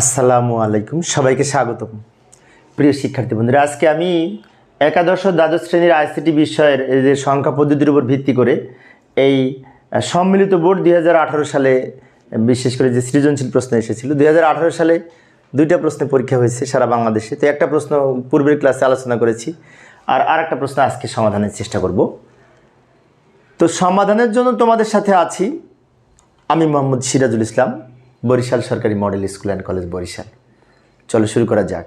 আসসালামু আলাইকুম, সবাইকে স্বাগতম। প্রিয় শিক্ষার্থী বন্ধুরা, আজকে আমি একাদশ দ্বাদশ শ্রেণির আইসিটি বিষয়ের এই যে সংখ্যা পদ্ধতির উপর ভিত্তি করে এই সম্মিলিত বোর্ড দুই হাজার আঠেরো সালে, বিশেষ করে যে সৃজনশীল প্রশ্ন এসেছিল, দুই হাজার আঠারো সালে দুইটা প্রশ্নের পরীক্ষা হয়েছে সারা বাংলাদেশে। তো একটা প্রশ্ন পূর্বের ক্লাসে আলোচনা করেছি, আর আর একটা প্রশ্ন আজকে সমাধানের চেষ্টা করব। তো সমাধানের জন্য তোমাদের সাথে আছি আমি মোহাম্মদ সিরাজুল ইসলাম। বরিশাল সরকারি model school and college Barishal. চলো শুরু করা যাক।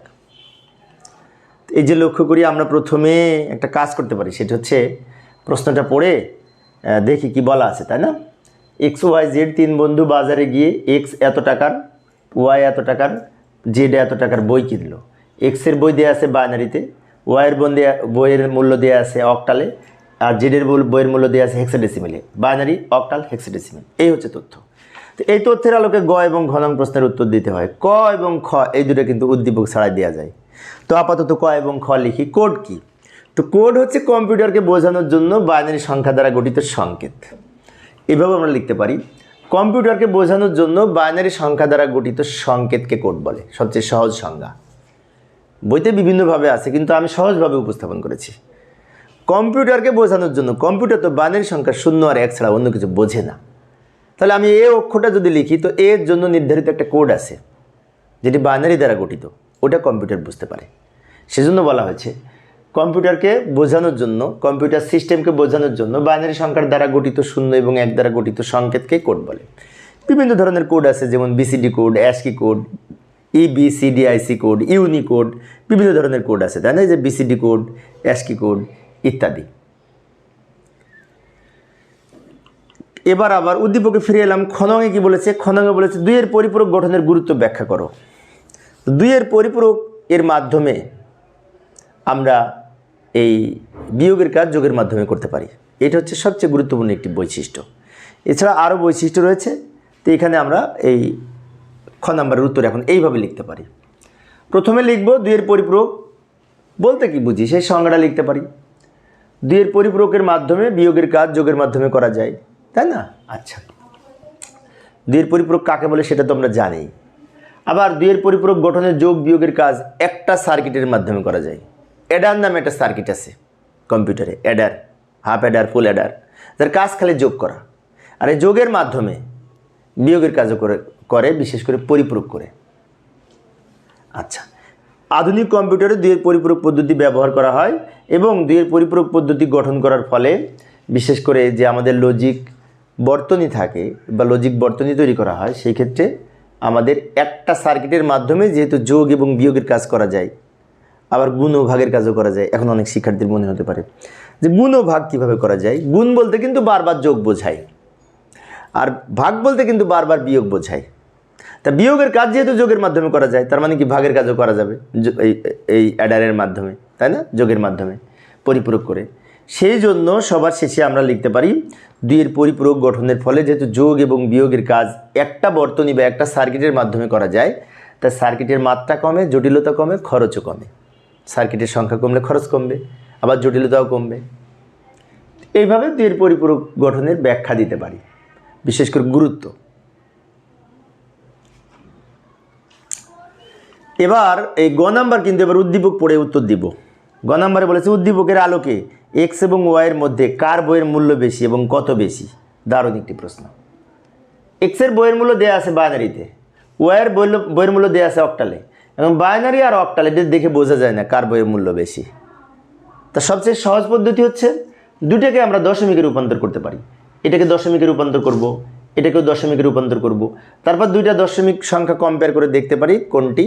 এই যে লক্ষ্য করি আমরা প্রথমে একটা কাজ করতে পারি, সেটা হচ্ছে প্রশ্নটা পড়ে দেখি কি বলা আছে, তাই না? এক্স ওয়াই জেড তিন বন্ধু বাজারে গিয়ে এক্স এত টাকার ওয়াই এত টাকার জেড এত টাকার বই কিনলো। এক্সের বই দেওয়া আছে বাইনারিতে ওয়াইয়ের বই দেয়া বইয়ের মূল্য দেওয়া আছে অকটালে, আর জেডের বই- বইয়ের মূল্য দেওয়া আছে হেক্সাডেসিমেলে বাইনারি, অকটাল হেক্সাডেসিমেল এই হচ্ছে তথ্য। তো এই তথ্যের আলোকে গ এবং ঘ নং প্রশ্নের উত্তর দিতে হয়। ক এবং খ, এই দুটো কিন্তু উদ্দীপক ছাড়াই দেওয়া যায়। তো আপাতত ক এবং খ লিখি। কোড কি? তো কোড হচ্ছে কম্পিউটারকে বোঝানোর জন্য বাইনারি সংখ্যা দ্বারা গঠিত সংকেত। এভাবে আমরা লিখতে পারি। কম্পিউটারকে বোঝানোর জন্য বাইনারি সংখ্যা দ্বারা গঠিত সংকেতকে কোড বলে। সবচেয়ে সহজ সংজ্ঞা। বইতে বিভিন্নভাবে আছে, কিন্তু আমি সহজভাবে উপস্থাপন করেছি। কম্পিউটারকে বোঝানোর জন্য, কম্পিউটার তো বাইনারি সংখ্যা শূন্য আর এক ছাড়া অন্য কিছু বোঝে না। তাহলে আমি এ অক্ষরটা যদি লিখি, তো এর জন্য নির্ধারিত একটা কোড আছে, যেটি বাইনারি দ্বারা গঠিত। ওটা কম্পিউটার বুঝতে পারে। সেজন্য বলা হয়েছে কম্পিউটারকে বোঝানোর জন্য কম্পিউটার সিস্টেমকে বোঝানোর জন্য বাইনারি সংখ্যার দ্বারা গঠিত শূন্য এবং এক দ্বারা গঠিত সংকেতকে কোড বলে। বিভিন্ন ধরনের কোড আছে, যেমন BCD code ASCII code EBCDIC code Unicode বিভিন্ন ধরনের কোড আছে, তাই না? যে বিসিডি কোড অ্যাসকি কোড ইত্যাদি। এবার আবার উদ্দীপকে ফিরে এলাম খনঙে কি বলেছে? খনঙে বলেছে, দুইয়ের পরিপূরক গঠনের গুরুত্ব ব্যাখ্যা করো। দুইয়ের পরিপূরক এর মাধ্যমে আমরা এই বিয়োগের কাজ যোগের মাধ্যমে করতে পারি। এটা হচ্ছে সবচেয়ে গুরুত্বপূর্ণ একটি বৈশিষ্ট্য। এছাড়া আরও বৈশিষ্ট্য রয়েছে, তো এখানে আমরা এই খ নাম্বারের উত্তর এখন এইভাবে লিখতে পারি। প্রথমে লিখব, দুইয়ের পরিপূরক বলতে কি বুঝি? সেই সংজ্ঞাটা লিখতে পারি। দুইয়ের পরিপূরকের মাধ্যমে বিয়োগের কাজ যোগের মাধ্যমে করা যায়। তাই না? আচ্ছা। দুইয়ের পরিপূরক কাকে বলে সেটা তো আমরা জানি। আবার দুইয়ের পরিপূরক গঠনের যোগ বিয়োগের কাজ একটা সার্কিটের মাধ্যমে করা যায়। অ্যাডার নামে একটা সার্কিট আছে কম্পিউটারে, adder, half adder, full adder, যার কাজ খালি যোগ করা। আর এই যোগের মাধ্যমে বিয়োগের কাজও করে করে, বিশেষ করে পরিপূরক করে। আচ্ছা। আধুনিক কম্পিউটারে দুইয়ের পরিপূরক পদ্ধতি ব্যবহার করা হয় এবং দুইয়ের পরিপূরক পদ্ধতি গঠন করার ফলে বিশেষ করে যে আমাদের লজিক বর্তনী থাকে বা লজিক বর্তনী তৈরি করা হয়, সেই ক্ষেত্রে আমাদের একটা সার্কিটের মাধ্যমে যেহেতু যোগ এবং বিয়োগের কাজ করা যায়, আবার গুণ ও ভাগের কাজও করা যায়, এখন অনেক শিক্ষার্থীর মনে হতে পারে। যে গুণ ও ভাগ কীভাবে করা যায়? গুণ বলতে কিন্তু বারবার যোগ বোঝায়, আর ভাগ বলতে কিন্তু বারবার বিয়োগ বোঝায়। তা বিয়োগের কাজ যেহেতু যোগের মাধ্যমে করা যায়, তার মানে কি ভাগের কাজও করা যাবে, এই অ্যাডারের মাধ্যমে, তাই না? যোগের মাধ্যমে, পরিপূরক করে। সেই জন্য সবার শেষে আমরা লিখতে পারি, দুইয়ের পরিপূরক গঠনের ফলে যেহেতু যোগ এবং বিয়োগের কাজ একটা বর্তনী বা একটা সার্কিটের মাধ্যমে করা যায়, তা সার্কিটের মাত্রা কমে, জটিলতা কমে, খরচও কমে। সার্কিটের সংখ্যা কমলে খরচ কমবে, আবার জটিলতাও কমবে। এইভাবে দুইয়ের পরিপূরক গঠনের ব্যাখ্যা দিতে পারি, বিশেষ করে গুরুত্ব। এবার এই গ নাম্বার কিন্তু এবার উদ্দীপক পড়ে উত্তর দিব। গ নাম্বারে বলেছে উদ্দীপকের আলোকে এক্স এবং ওয়াইয়ের মধ্যে কার বইয়ের মূল্য বেশি এবং কত বেশি? দারুণ একটি প্রশ্ন। এক্সের বইয়ের মূল্য দেওয়া আছে বাইনারিতে ওয়াইয়ের বইয়ের বইয়ের মূল্য দেওয়া আছে অক্টালে এবং বাইনারি আর অক্টাল দেখে বোঝা যায় না কার বইয়ের মূল্য বেশি। তা সবচেয়ে সহজ পদ্ধতি হচ্ছে দুটাকে আমরা দশমিকে রূপান্তর করতে পারি। এটাকে দশমিকে রূপান্তর করব, এটাকেও দশমিকে রূপান্তর করব। তারপর দুইটা দশমিক সংখ্যা কম্পেয়ার করে দেখতে পারি কোনটি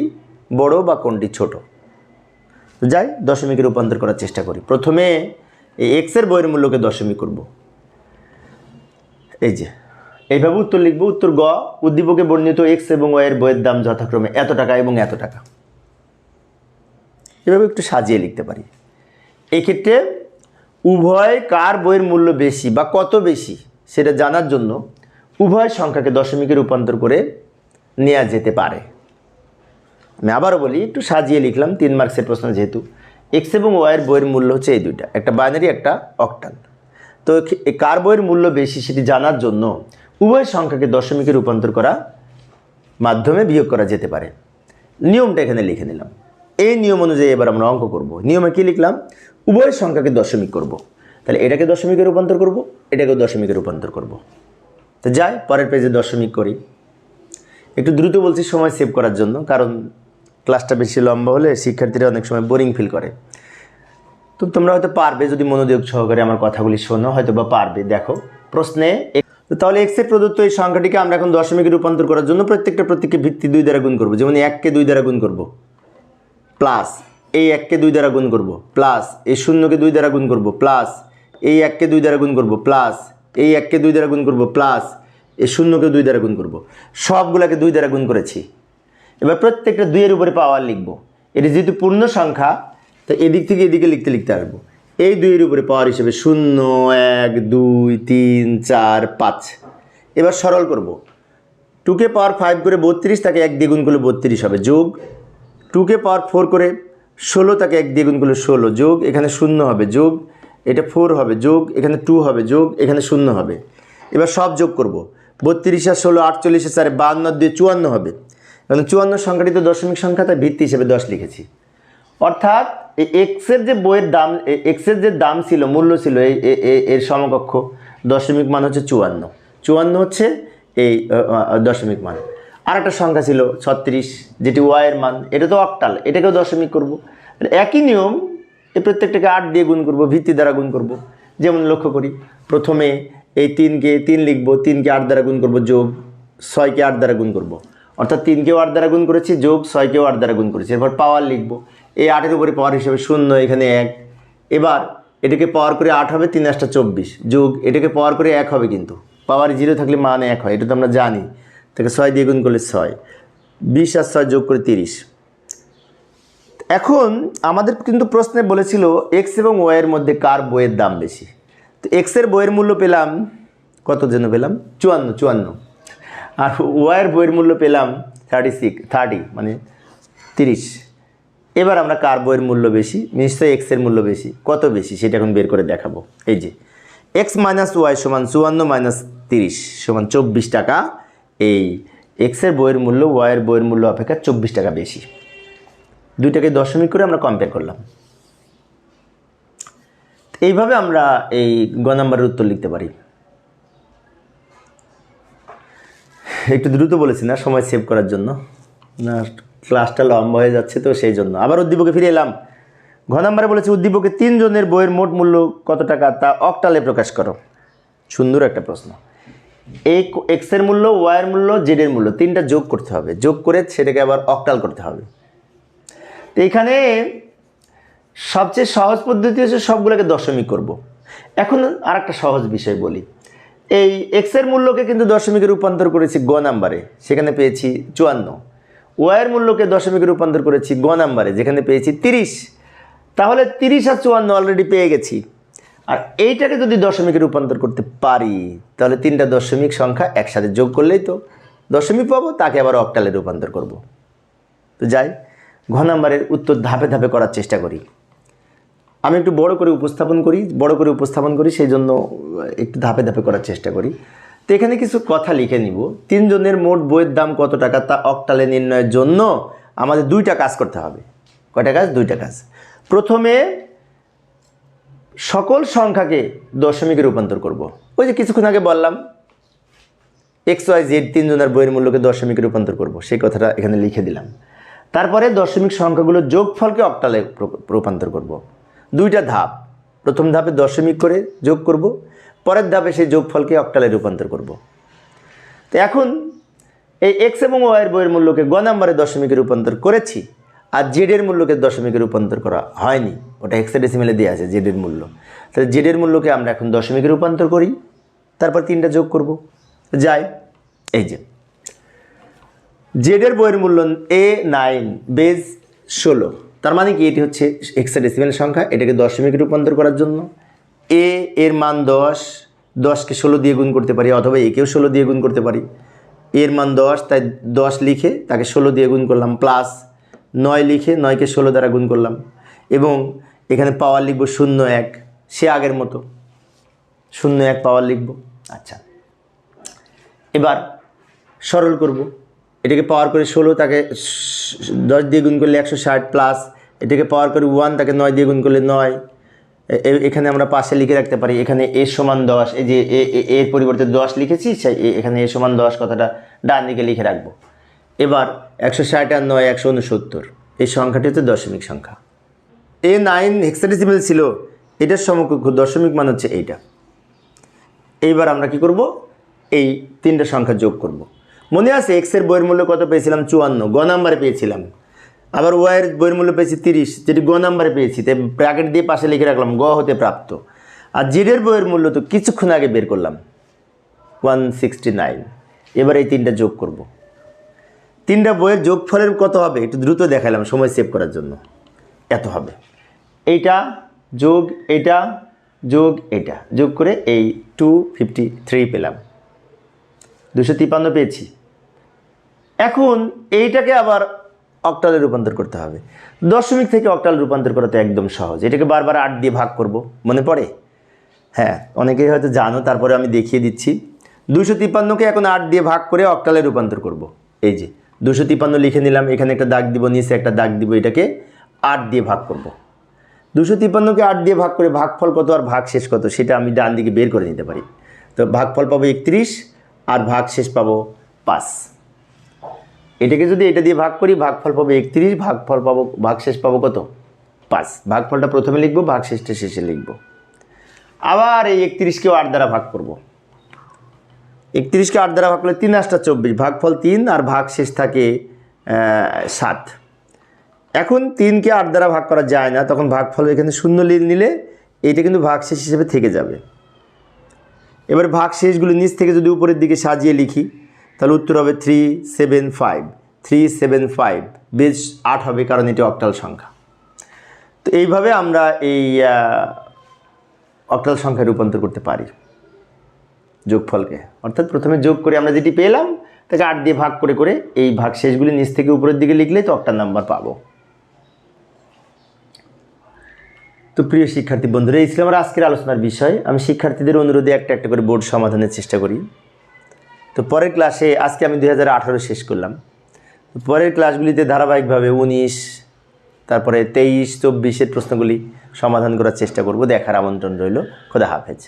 বড় বা কোনটি ছোট। যাই, দশমিকে রূপান্তর করার চেষ্টা করি। প্রথমে এই এক্সের বইয়ের মূল্যকে দশমিক করব। এই যে, এইভাবে উত্তর লিখব। উত্তর গ, উদ্দীপকে বর্ণিত এক্স এবং ওয়ের বইয়ের দাম যথাক্রমে এত টাকা এবং এত টাকা। এভাবে একটু সাজিয়ে লিখতে পারি। এই ক্ষেত্রে উভয় কার বইয়ের মূল্য বেশি বা কত বেশি সেটা জানার জন্য উভয় সংখ্যাকে দশমিকে রূপান্তর করে নেওয়া যেতে পারে। আমি আবারও বলি, একটু সাজিয়ে লিখলাম, তিন মার্কসের প্রশ্ন যেহেতু। এক্স এবং ওয়াইয়ের বইয়ের মূল্য হচ্ছে এই দুইটা, একটা বাইনারি একটা অক্টাল তো কার বইয়ের মূল্য বেশি সেটি জানার জন্য উভয় সংখ্যাকে দশমিকে রূপান্তর করা মাধ্যমে বিয়োগ করা যেতে পারে। নিয়মটা এখানে লিখে নিলাম। এই নিয়ম অনুযায়ী এবার আমরা অঙ্ক করব। নিয়মে কি লিখলাম? উভয় সংখ্যাকে দশমিক করব। তাহলে এটাকে দশমিকে রূপান্তর করব, এটাকেও দশমিকে রূপান্তর করব। তো যাই, পরের পেজে দশমিক করি। একটু দ্রুত বলছি, সময় সেভ করার জন্য, কারণ ক্লাসটা বেশি লম্বা হলে শিক্ষার্থীরা অনেক সময় বোরিং ফিল করে। তো তোমরা হয়তো পারবে যদি মনোযোগ সহকারে আমার কথাগুলি শোনো, হয়তো বা পারবে, দেখো। প্রশ্নে তাহলে এক্সের প্রদত্ত এই সংখ্যাটিকে আমরা এখন দশমিকে রূপান্তর করার জন্য প্রত্যেকটা প্রত্যেককে ভিত্তি দুই দ্বারা গুণ করব। যেমন এককে দুই দ্বারা গুণ করব। প্লাস এই এককে দুই দ্বারা গুণ করব। প্লাস এই শূন্যকে দুই দ্বারা গুণ করব। প্লাস এই এককে দুই দ্বারা গুণ করব। প্লাস এই এককে দুই দ্বারা গুণ করব। প্লাস এই শূন্যকে দুই দ্বারা গুণ করব। সবগুলোকে দুই দ্বারা গুণ করেছি। এবার প্রত্যেকটা দুইয়ের উপরে পাওয়ার লিখব। এটি যেহেতু পূর্ণ সংখ্যা, তো এদিক থেকে এদিকে লিখতে লিখতে আসব এই দুইয়ের উপরে পাওয়ার হিসেবে শূন্য, এক, দুই, তিন, চার, পাঁচ। এবার সরল করব। টুকে পাওয়ার ফাইভ করে বত্রিশ, তাকে এক দ্বিগুণ করলে বত্রিশ হবে। যোগ টুকে পাওয়ার ফোর করে ষোলো, তাকে এক দ্বিগুণ করলে ষোলো। যোগ এখানে শূন্য হবে। যোগ এটা ফোর হবে। যোগ এখানে টু হবে। যোগ এখানে শূন্য হবে। এবার সব যোগ করব। বত্রিশ আর ষোলো আটচল্লিশ আটচল্লিশে চারে বান্ন দিয়ে চুয়ান্ন হবে। কারণ চুয়ান্ন সংখ্যাটি তো দশমিক সংখ্যা তাই ভিত্তি হিসেবে দশ লিখেছি। অর্থাৎ এই এক্সের যে বইয়ের দাম এক্সের যে দাম ছিল, মূল্য ছিল এই, এ- এ- এর সমকক্ষ, দশমিক মান হচ্ছে চুয়ান্ন। চুয়ান্ন হচ্ছে এই দশমিক মান। আর একটা সংখ্যা ছিল ছত্রিশ, যেটি ওয়াইয়ের মান। এটা তো অক্টাল, এটাকেও দশমিক করব। একই নিয়ম এই প্রত্যেকটাকে আট দিয়ে গুণ করব, ভিত্তি দ্বারা গুণ করব। যেমন লক্ষ্য করি, প্রথমে এই তিনকে তিন লিখব, তিনকে আট দ্বারা গুণ করব যোগ, ছয়কে আট দ্বারা গুণ করব। অর্থাৎ তিনকেও আট দ্বারা গুণ করেছি, যোগ ছয়কেও আট দ্বারা গুণ করেছি। এরপর পাওয়ার লিখব। এই আটের উপরে পাওয়ার হিসেবে শূন্য, এখানে এক। এবার এটাকে পাওয়ার করে আট হবে, তিন আটটা চব্বিশ। যোগ, এটাকে পাওয়ার করে এক হবে কিন্তু। পাওয়ার জিরো থাকলে মান এক হয়, এটা তো আমরা জানি। তাকে ছয় দিয়ে গুণ করলে ছয়। বিশ আর ছয় যোগ করে তিরিশ। এখন আমাদের কিন্তু প্রশ্নে বলেছিল এক্স এবং ওয়াইয়ের মধ্যে কার বইয়ের দাম বেশি? তো এক্সের বইয়ের মূল্য পেলাম, কত যেন পেলাম? চুয়ান্ন চুয়ান্ন। আর ওয়াইয়ের বইয়ের মূল্য পেলাম থার্টি সিক্স থার্টি মানে তিরিশ। এবার আমরা কার বইয়ের মূল্য বেশি? নিশ্চয়ই এক্সের মূল্য বেশি। কত বেশি? সেটা এখন বের করে দেখাবো। এই যে এক্স মাইনাস ওয়াই সমান চুয়ান্ন মাইনাস তিরিশ সমান চব্বিশ টাকা। এই এক্সের বইয়ের মূল্য ওয়াইয়ের বইয়ের মূল্য অপেক্ষা চব্বিশ টাকা বেশি। দুইটাকে দশমিক করে আমরা কম্পেয়ার করলাম। এইভাবে আমরা এই গ নাম্বারের উত্তর লিখতে পারি। একটু দ্রুত বলেছি না, সময় সেভ করার জন্য। না ক্লাসটা লম্বা হয়ে যাচ্ছে তো সেই জন্য। আবার উদ্দীপকে ফিরে এলাম। ঘ নাম্বারে বলেছে, উদ্দীপকে তিনজনের বইয়ের মোট মূল্য কত টাকা? তা অকটালে প্রকাশ করো। সুন্দর একটা প্রশ্ন। এই এক্সের মূল্য ওয়াইয়ের মূল্য জেডের মূল্য, তিনটা যোগ করতে হবে। যোগ করে সেটাকে আবার অকটাল করতে হবে। তো এখানে সবচেয়ে সহজ পদ্ধতি হচ্ছে সবগুলোকে দশমিক করব। এখন আর একটা সহজ বিষয় বলি। এই এক্সের মূল্যকে কিন্তু দশমিকে রূপান্তর করেছি গ নাম্বারে, সেখানে পেয়েছি চুয়ান্ন। ওয়াইয়ের মূল্যকে দশমিকে রূপান্তর করেছি গ নাম্বারে, যেখানে পেয়েছি তিরিশ। তাহলে তিরিশ আর চুয়ান্ন অলরেডি পেয়ে গেছি। আর এইটাকে যদি দশমিকে রূপান্তর করতে পারি, তাহলে তিনটা দশমিক সংখ্যা একসাথে যোগ করলেই তো দশমিক পাবো, তাকে আবার অক্টালে রূপান্তর করব। তো যাই, ঘ নাম্বারের উত্তর ধাপে ধাপে করার চেষ্টা করি। আমি একটু বড় করে উপস্থাপন করি, বড় করে উপস্থাপন করি, সেই জন্য একটু ধাপে ধাপে করার চেষ্টা করি। তো এখানে কিছু কথা লিখে নিব। তিনজনের মোট বইয়ের দাম কত টাকা তা অকটালে নির্ণয়ের জন্য আমাদের দুইটা কাজ করতে হবে। কয়টা কাজ? দুইটা কাজ। প্রথমে সকল সংখ্যাকে দশমিকে রূপান্তর করব। ওই যে কিছুক্ষণ আগে বললাম, এক্স, ওয়াই, জেড তিনজনের বইয়ের মূল্যকে দশমিকে রূপান্তর করব, সেই কথাটা এখানে লিখে দিলাম। তারপরে দশমিক সংখ্যাগুলো যোগফলকে অক্টালে রূপান্তর করব। দুইটা ধাপ। প্রথম ধাপে দশমিক করে যোগ করব, পরের ধাপে সেই যোগফলকে অক্টালে রূপান্তর করব। তো এখন এই এক্স এবং ওয়াইয়ের বইয়ের মূল্যকে গ নাম্বারে দশমিকে রূপান্তর করেছি আর জেডের মূল্যকে দশমিকে রূপান্তর করা হয়নি। ওটা হেক্সাডেসিমেলে দেওয়া আছে জেডের মূল্য। তাহলে জেডের মূল্যকে আমরা এখন দশমিকে রূপান্তর করি, তারপর তিনটা যোগ করব। যাই, এই যে। জেডের বইয়ের মূল্য এ নাইন বেজ ষোলো। তার মানে কি? এটি হচ্ছে হেক্সাডেসিমেল সংখ্যা। এটাকে দশমিকে রূপান্তর করার জন্য। এ এর মান দশ দশকে ষোলো দিয়ে গুণ করতে পারি, অথবা একেও ষোলো দিয়ে গুণ করতে পারি। এর মান দশ, তাই দশ লিখে তাকে ষোলো দিয়ে গুণ করলাম প্লাস নয় লিখে নয়কে ষোলো দ্বারা গুণ করলাম। এবং এখানে পাওয়ার লিখব শূন্য এক, সে আগের মতো। শূন্য এক পাওয়ার লিখব। আচ্ছা। এবার সরল করব। এটাকে পাওয়ার করে ষোলো, তাকে দশ দিয়ে গুণ করলে একশো ষাট প্লাস এটাকে পাওয়ার করে ওয়ান তাকে নয় দিয়ে গুণ করলে নয়। এখানে আমরা পাশে লিখে রাখতে পারি, এখানে এ সমান দশ, এই যে এর পরিবর্তে দশ লিখেছি, সেই এখানে এ সমান দশ কথাটা ডান দিকে লিখে রাখব। এবার একশো ষাট আর নয়, একশো উনসত্তর, এই সংখ্যাটি হচ্ছে দশমিক সংখ্যা। এ নাইন হেক্সাডেসিমেল ছিল, এটার সমকক্ষ দশমিক মান হচ্ছে এইটা। এইবার আমরা কি করব? এই তিনটা সংখ্যা যোগ করব। মনে আছে এক্সের বইয়ের মূল্য কত পেয়েছিলাম? চুয়ান্ন। গ নাম্বারে পেয়েছিলাম। আবার ওয়াইয়ের বইয়ের মূল্য পেয়েছি তিরিশ। যেটি গ নাম্বারে পেয়েছি। তাই ব্র্যাকেট দিয়ে পাশে লিখে রাখলাম, গ হতে প্রাপ্ত। আর জেডের বইয়ের মূল্য তো কিছুক্ষণ আগে বের করলাম। ওয়ান সিক্সটি নাইন এবার এই তিনটা যোগ করব। তিনটা বইয়ের যোগফলের কত হবে? একটু দ্রুত দেখালাম সময় সেভ করার জন্য। এত হবে। এইটা যোগ এটা যোগ এটা। যোগ করে এই টু ফিফটি থ্রি পেলাম। দুশো তিপ্পান্ন পেয়েছি। এখন এইটাকে আবার অক্টালে রূপান্তর করতে হবে। দশমিক থেকে অক্টাল রূপান্তর করা তো একদম সহজ। এটাকে বারবার আট দিয়ে ভাগ করব, মনে পড়ে? হ্যাঁ অনেকেই হয়তো জানো, তারপরে আমি দেখিয়ে দিচ্ছি। দুশো তিপ্পান্নকে এখন আট দিয়ে ভাগ করে অক্টালে রূপান্তর করব। এই যে দুশো তিপ্পান্ন লিখে নিলাম, এখানে একটা দাগ দিব, নিচে একটা দাগ দিব, এটাকে আট দিয়ে ভাগ করব। দুশো তিপ্পান্নকে আট দিয়ে ভাগ করে ভাগফল কত আর ভাগ শেষ কত, সেটা আমি ডান দিকে বের করে নিতে পারি। তো ভাগফল পাবো একত্রিশ আর ভাগ শেষ পাবো পাঁচ। এটাকে যদি এটা দিয়ে ভাগ করি, ভাগফল পাবো একত্রিশ, ভাগফল পাবো ভাগ শেষ পাবো কত? পাঁচ। ভাগফলটা প্রথমে লিখব ভাগ শেষটা শেষে লিখব। আবার এই একত্রিশকেও আট দ্বারা ভাগ করব। একত্রিশকে আট দ্বারা ভাগ করলে তিন আটটা চব্বিশ, ভাগফল তিন আর ভাগ শেষ থাকে সাত। এখন তিনকে আট দ্বারা ভাগ করা যায় না, তখন ভাগফল এখানে শূন্য নিলে এইটা কিন্তু ভাগ শেষ হিসেবে থেকে যাবে। এবার ভাগ শেষগুলো নিচ থেকে যদি উপরের দিকে সাজিয়ে লিখি তাহলে উত্তর হবে three seven five three seven five বেশ আট হবে কারণ এটি অক্টাল সংখ্যা। তো এইভাবে আমরা এই অক্টাল সংখ্যায় রূপান্তর করতে পারি যোগফলকে। অর্থাৎ প্রথমে যোগ করে আমরা যেটি পেলাম, তাকে আট দিয়ে ভাগ করে করে এই ভাগ শেষগুলি নিচ থেকে উপরের দিকে লিখলেই তো অক্টাল নাম্বার পাবো। তো প্রিয় শিক্ষার্থী বন্ধুরা, এই ছিল আমার আজকের আলোচনার বিষয়। আমি শিক্ষার্থীদের অনুরোধে একটা একটা করে বোর্ড সমাধানের চেষ্টা করি। তো পরের ক্লাসে আজকে আমি দু হাজার আঠারো শেষ করলাম। তো পরের ক্লাসগুলিতে ধারাবাহিকভাবে উনিশ, তারপরে তেইশ, চব্বিশের প্রশ্নগুলি সমাধান করার চেষ্টা করব, দেখার আমন্ত্রণ রইল। খোদা হাফেজ।